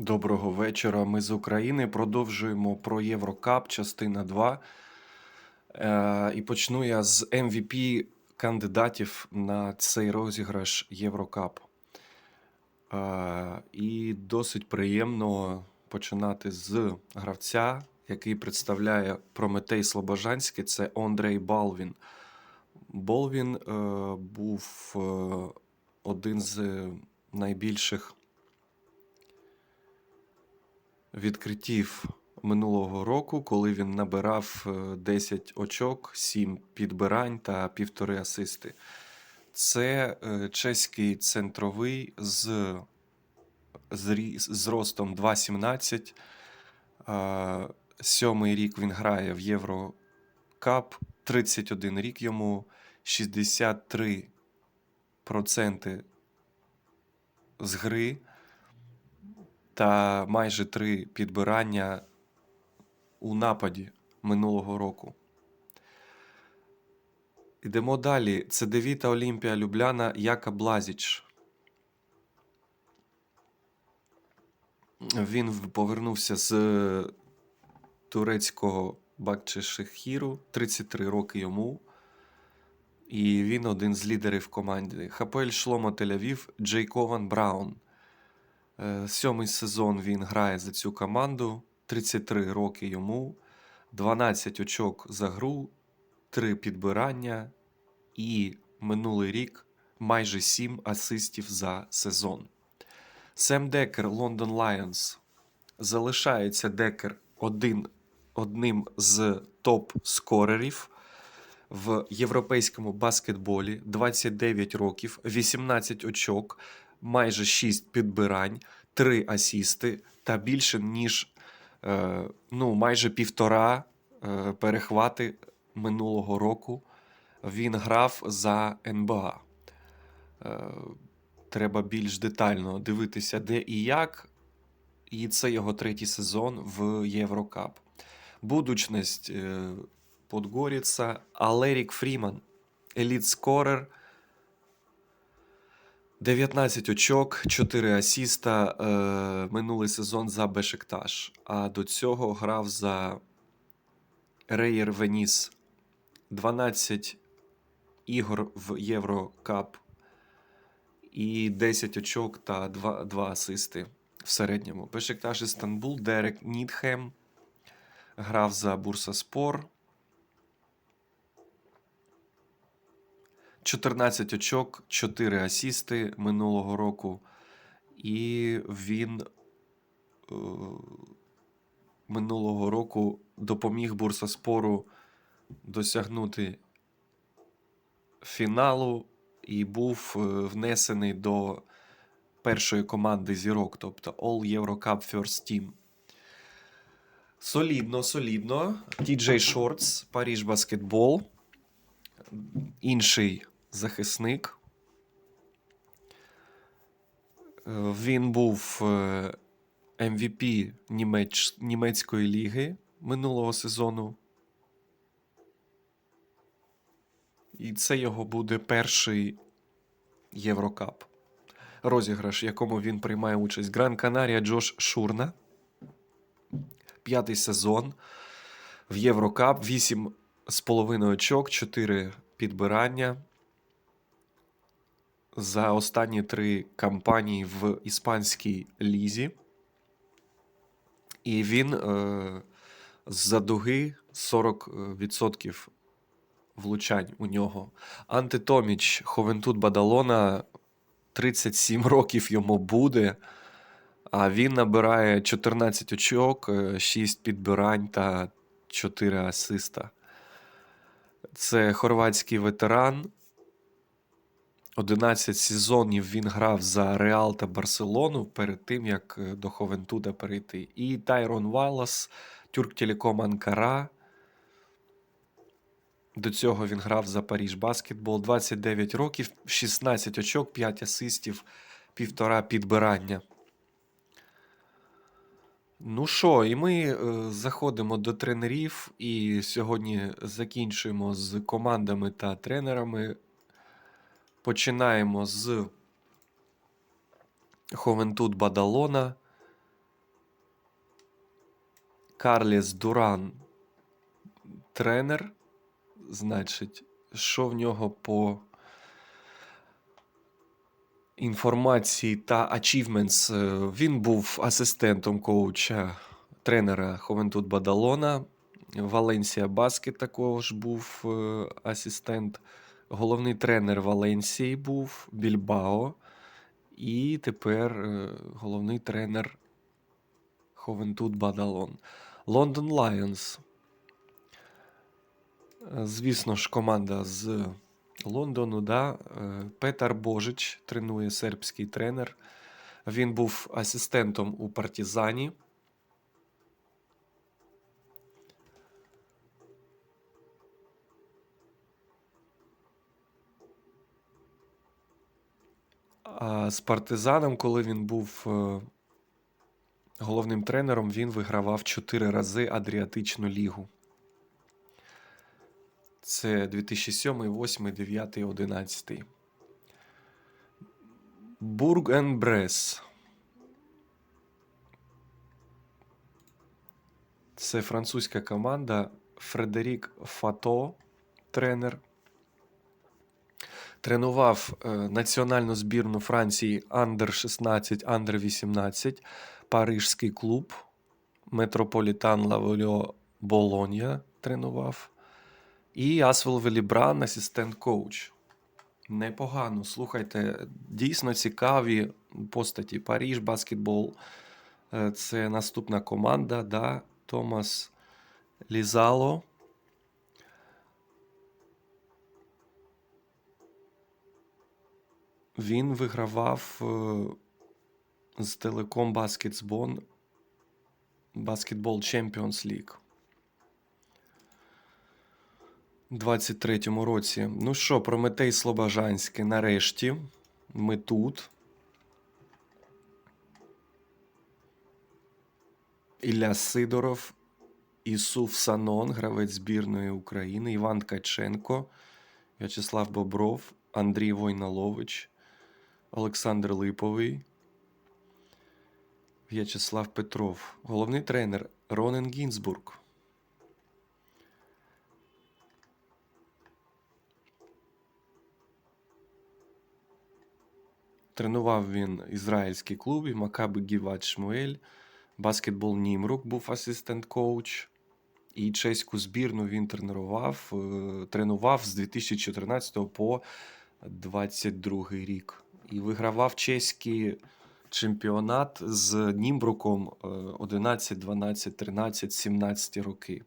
Доброго вечора. Ми з України продовжуємо про Єврокап, частина 2. Е, і почну я з MVP кандидатів на цей розіграш Єврокап. Е, і досить приємно починати з гравця, який представляє Прометей Слобожанський. Це Ондрей Балвін. Болвін е, був е, один з найбільших відкриттів минулого року, коли він набирав е, 10 очок, 7 підбирань та півтори асисти. Це е, чеський центровий з, з, з ростом 2,17. Е, Сьомий рік він грає в Єврокап, 31 рік йому, 63% з гри та майже три підбирання у нападі минулого року. Йдемо далі. Це девіта Олімпія Любляна Яка Блазіч. Він повернувся з турецького Бакчешехіру, 33 роки йому. І він один з лідерів команди. Хапель Шломо Тель-Авів, Джейкован Браун. Е, Сьомий сезон він грає за цю команду. 33 роки йому, 12 очок за гру, 3 підбирання і минулий рік майже 7 асистів за сезон. Сем Декер, Лондон Lions. Залишається Декер один, одним з топ-скорерів в європейському баскетболі. 29 років, 18 очок, майже 6 підбирань, 3 асісти та більше ніж е, ну, майже півтора е, перехвати минулого року. Він грав за НБА. Е, треба більш детально дивитися, де і як. І це його третій сезон в Єврокап. Будучність Подгоріца, Алерік Фріман, еліт скорер. 19 очок, 4 асіста е, минулий сезон за Бешикташ. А до цього грав за Рейер Веніс. 12 ігор в Єврокап і 10 очок та 2, 2 асисти в середньому. Бешикташ Істанбул, Дерек Нідхем грав за Бурсаспор. 14 очок, 4 асісти минулого року. І він е, минулого року допоміг Бурсаспору досягнути фіналу і був е, внесений до першої команди зірок, тобто All Euro Cup First Team. Солідно, солідно. TJ Шортс, Паріж Баскетбол. Інший захисник. Е, Він був е, MVP Німеч... німецької ліги минулого сезону. І це його буде перший Єврокап. Розіграш, в якому він приймає участь. Гран Канарія Джош Шурна. П'ятий сезон в Єврокап. Вісім з половиною очок, 4 підбирання. За останні три кампанії в іспанській лізі. І він е, з-за дуги 40% влучань у нього. Антитоміч Ховентут Бадалона 37 років йому буде. А він набирає 14 очок, 6 підбирань та 4 асиста. Це хорватський ветеран. 11 сезонів він грав за Реал та Барселону перед тим, як е, до Ховентуда перейти. І Тайрон Валас, Тюрктелеком Анкара. До цього він грав за Паріж Баскетбол. 29 років, 16 очок, 5 асистів, півтора підбирання. Ну що, і ми е, заходимо до тренерів, і сьогодні закінчуємо з командами та тренерами. Починаємо з Ховентут Бадалона. Карліс Дуран тренер. Значить, що в нього по інформації та achievements. Е, Він був асистентом коуча тренера Ховентуд Бадалона. Валенсія Баскет також був е, асистент. Головний тренер Валенсії був Більбао. І тепер е, головний тренер Ховентуд Бадалон. Лондон Лайонс. Е, Звісно ж, команда з Лондону, да. Е, Петар Божич тренує сербський тренер. Він був асистентом у Партізані. З партизаном, коли він був е, головним тренером, він вигравав 4 рази Адріатичну лігу. Це 2007, 8, 9, 11. Бург-ен-Брес. Це французька команда. Фредерік Фато, тренер. Тренував е, національну збірну Франції Андер 16, Андер 18, Парижський клуб, Метрополітан Лавольо Болонья тренував. І Асвел Велібран, асистент коуч. Непогано. Слухайте, дійсно цікаві постаті. Паріж, баскетбол. Е, Це наступна команда, да? Томас Лізало. Він вигравав е, з Телеком Баскетбол Баскетбол Champions League. У 23-му році. Ну що, Прометей Слобожанський, нарешті. Ми тут. Ілля Сидоров, Ісуф Санон, гравець збірної України, Іван Ткаченко, В'ячеслав Бобров, Андрій Войналович, Олександр Липовий, В'ячеслав Петров. Головний тренер Ронен Гінзбург. Тренував він ізраїльський клуб і Макаби Гіват Шмуель. Баскетбол Німрук був асистент-коуч. І чеську збірну він тренував, е, тренував з 2014 по 22 рік. І вигравав чеський чемпіонат з Німбруком е, 11, 12, 13, 17 роки.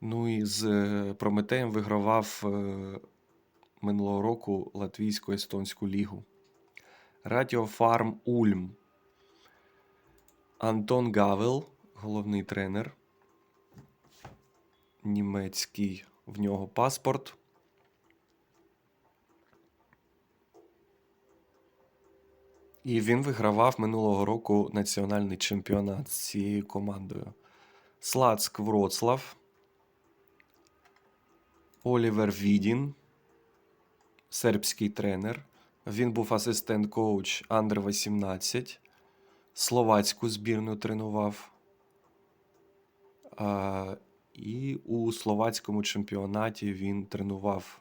Ну і з е, Прометеєм вигравав е, минулого року Латвійсько-Естонську лігу. Радіо Фарм Ульм. Антон Гавел, головний тренер. Німецький в нього паспорт. І він вигравав минулого року національний чемпіонат з цією командою. Слацк Вроцлав. Олівер Відін, сербський тренер. Він був асистент-коуч Андер 18. Словацьку збірну тренував. А, і у словацькому чемпіонаті він тренував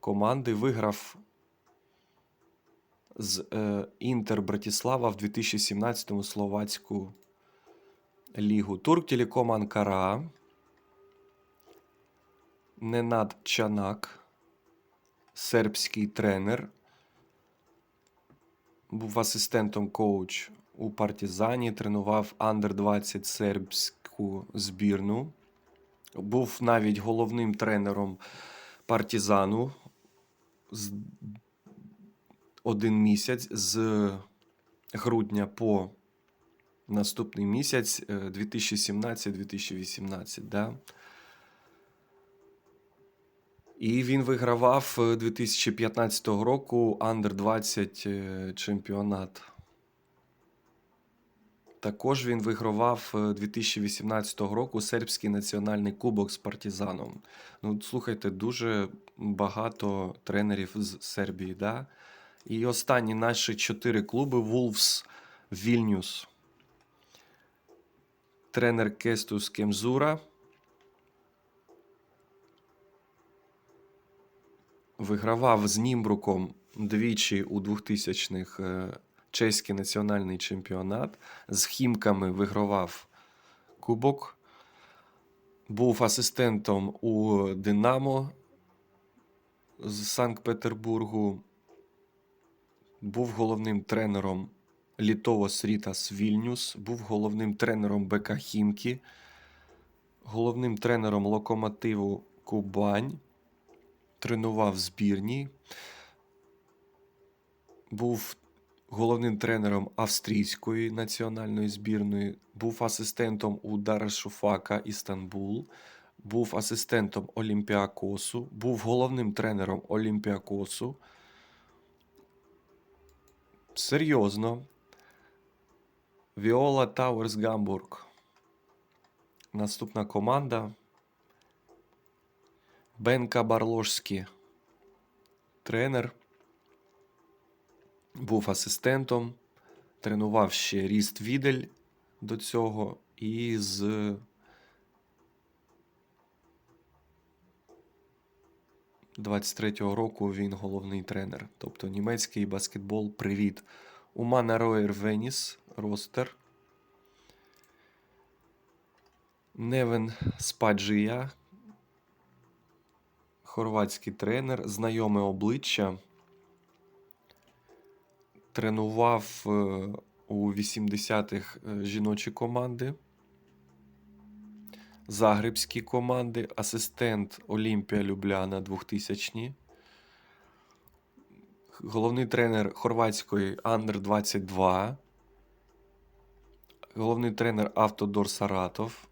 команди, виграв з е, Інтер Братіслава в 2017-му словацьку лігу. Турк Телеком Анкара. Ненад Чанак, сербський тренер. Був асистентом коуч у Партізані, тренував Андер 20 сербську збірну. Був навіть головним тренером Партізану з один місяць з грудня по наступний місяць е, 2017-2018. Да? І він вигравав е, 2015 року Андер 20 е, чемпіонат. Також він вигравав е, 2018 року сербський національний кубок з партизаном. Ну, слухайте, дуже багато тренерів з Сербії. Да? І останні наші чотири клуби Wolves Вільнюс. тренер Кестус Кемзура. Вигравав з Німбруком двічі у 2000-х е, чеський національний чемпіонат. З Хімками вигравав Кубок. Був асистентом у Динамо з Санкт-Петербургу. Був головним тренером Літовос Рітас Вільнюс, був головним тренером БК Хімкі, головним тренером Локомотиву Кубань, тренував збірні, був головним тренером австрійської національної збірної, був асистентом у Дарашуфака Істанбул, був асистентом Олімпіакосу, був головним тренером Олімпіакосу. Серйозно. Віола Тауерс Гамбург. Наступна команда. Бенка Барложський. Тренер. Був асистентом. Тренував ще Ріст Відель до цього. І з 23-го року він головний тренер. Тобто німецький баскетбол привіт. Умана Роєр Веніс, ростер. Невен Спаджія, хорватський тренер, знайоме обличчя. Тренував е, у 80-х е, жіночі команди, загребські команди, асистент Олімпія Любляна 2000-ні. Головний тренер хорватської Андер 22. Головний тренер Автодор Саратов.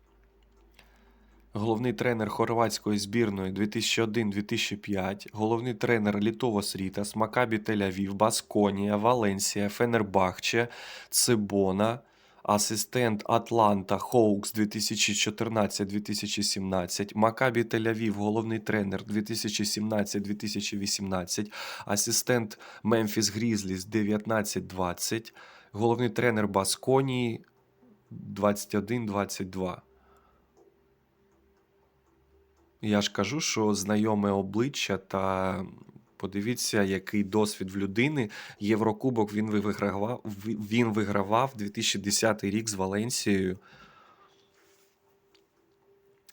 Головний тренер хорватської збірної 2001-2005. Головний тренер Літовос Рітас, Макабі Тель-Авів, Басконія, Валенсія, Фенербахче, Цибона. Асистент Атланта Хоукс 2014-2017, Макабі Тель-Авів, головний тренер 2017-2018, асистент Мемфіс Грізліс 19-20, головний тренер Басконії 21-22. Я ж кажу, що знайоме обличчя та подивіться, який досвід в людини. Єврокубок він вигравав, він вигравав 2010 рік з Валенсією.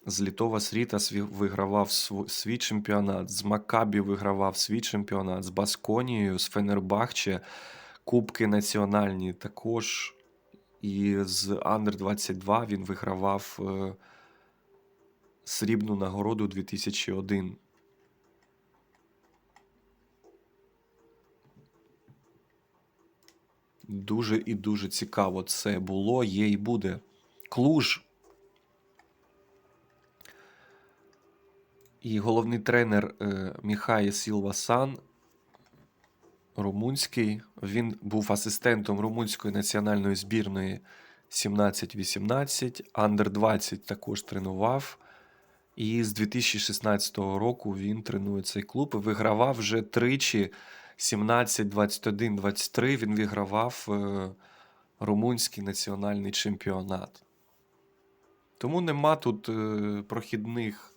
З Літова Срітас вигравав св- свій чемпіонат, з Макабі вигравав свій чемпіонат, з Басконією, з Фенербахче, Кубки національні також. І з Андер 22 він вигравав е, срібну нагороду 2001. Дуже і дуже цікаво це було, є і буде. Клуж. І головний тренер е, Міхай Сілвасан, румунський. Він був асистентом румунської національної збірної 17-18. Андер 20 також тренував. І з 2016 року він тренує цей клуб і вигравав вже тричі 17, 21, 23 він вигравав е, румунський національний чемпіонат. Тому нема тут е, прохідних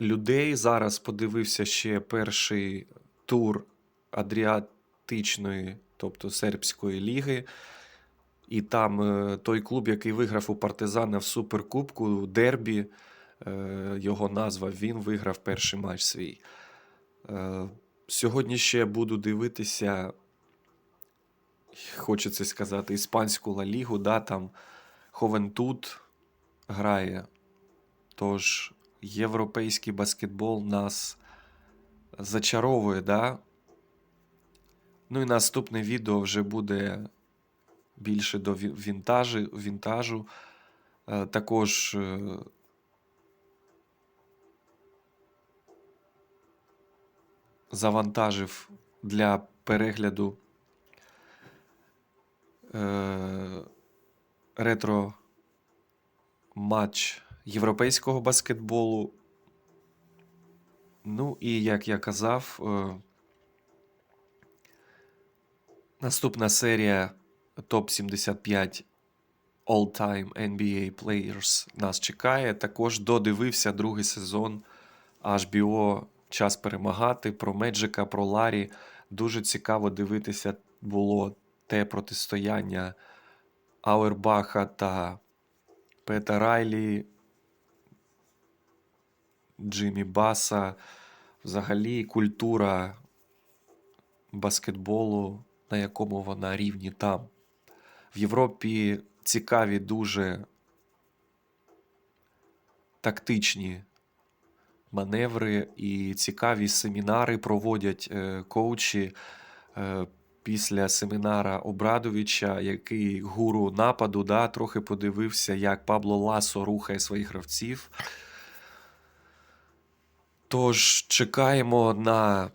людей. Зараз подивився ще перший тур Адріатичної, тобто сербської ліги. І там е, той клуб, який виграв у партизана в Суперкубку, Дербі, його назва, він виграв перший матч свій. Е, Сьогодні ще буду дивитися, хочеться сказати, іспанську Ла Лігу, да, там Ховентут грає. Тож європейський баскетбол нас зачаровує, да? Ну і наступне відео вже буде більше до вінтажу. Е, Також завантажив для перегляду е, ретро матч європейського баскетболу. Ну і як я казав, е, наступна серія топ 75 All-Time NBA Players нас чекає. Також додивився другий сезон HBO Час перемагати про Меджика, про Ларі. Дуже цікаво дивитися було те протистояння Ауербаха та Пета Райлі, Джиммі Баса. Взагалі культура баскетболу, на якому вона рівні там. В Європі цікаві дуже тактичні маневри і цікаві семінари проводять е, коучі. Е, після семінара Обрадовича, який гуру нападу, да, трохи подивився, як Пабло Ласо рухає своїх гравців. Тож чекаємо на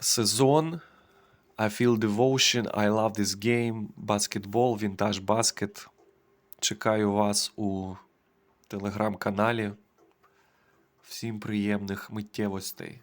сезон. I feel devotion, I love this game, баскетбол, вінтаж баскет. Чекаю вас у телеграм-каналі. Всім приємних миттєвостей.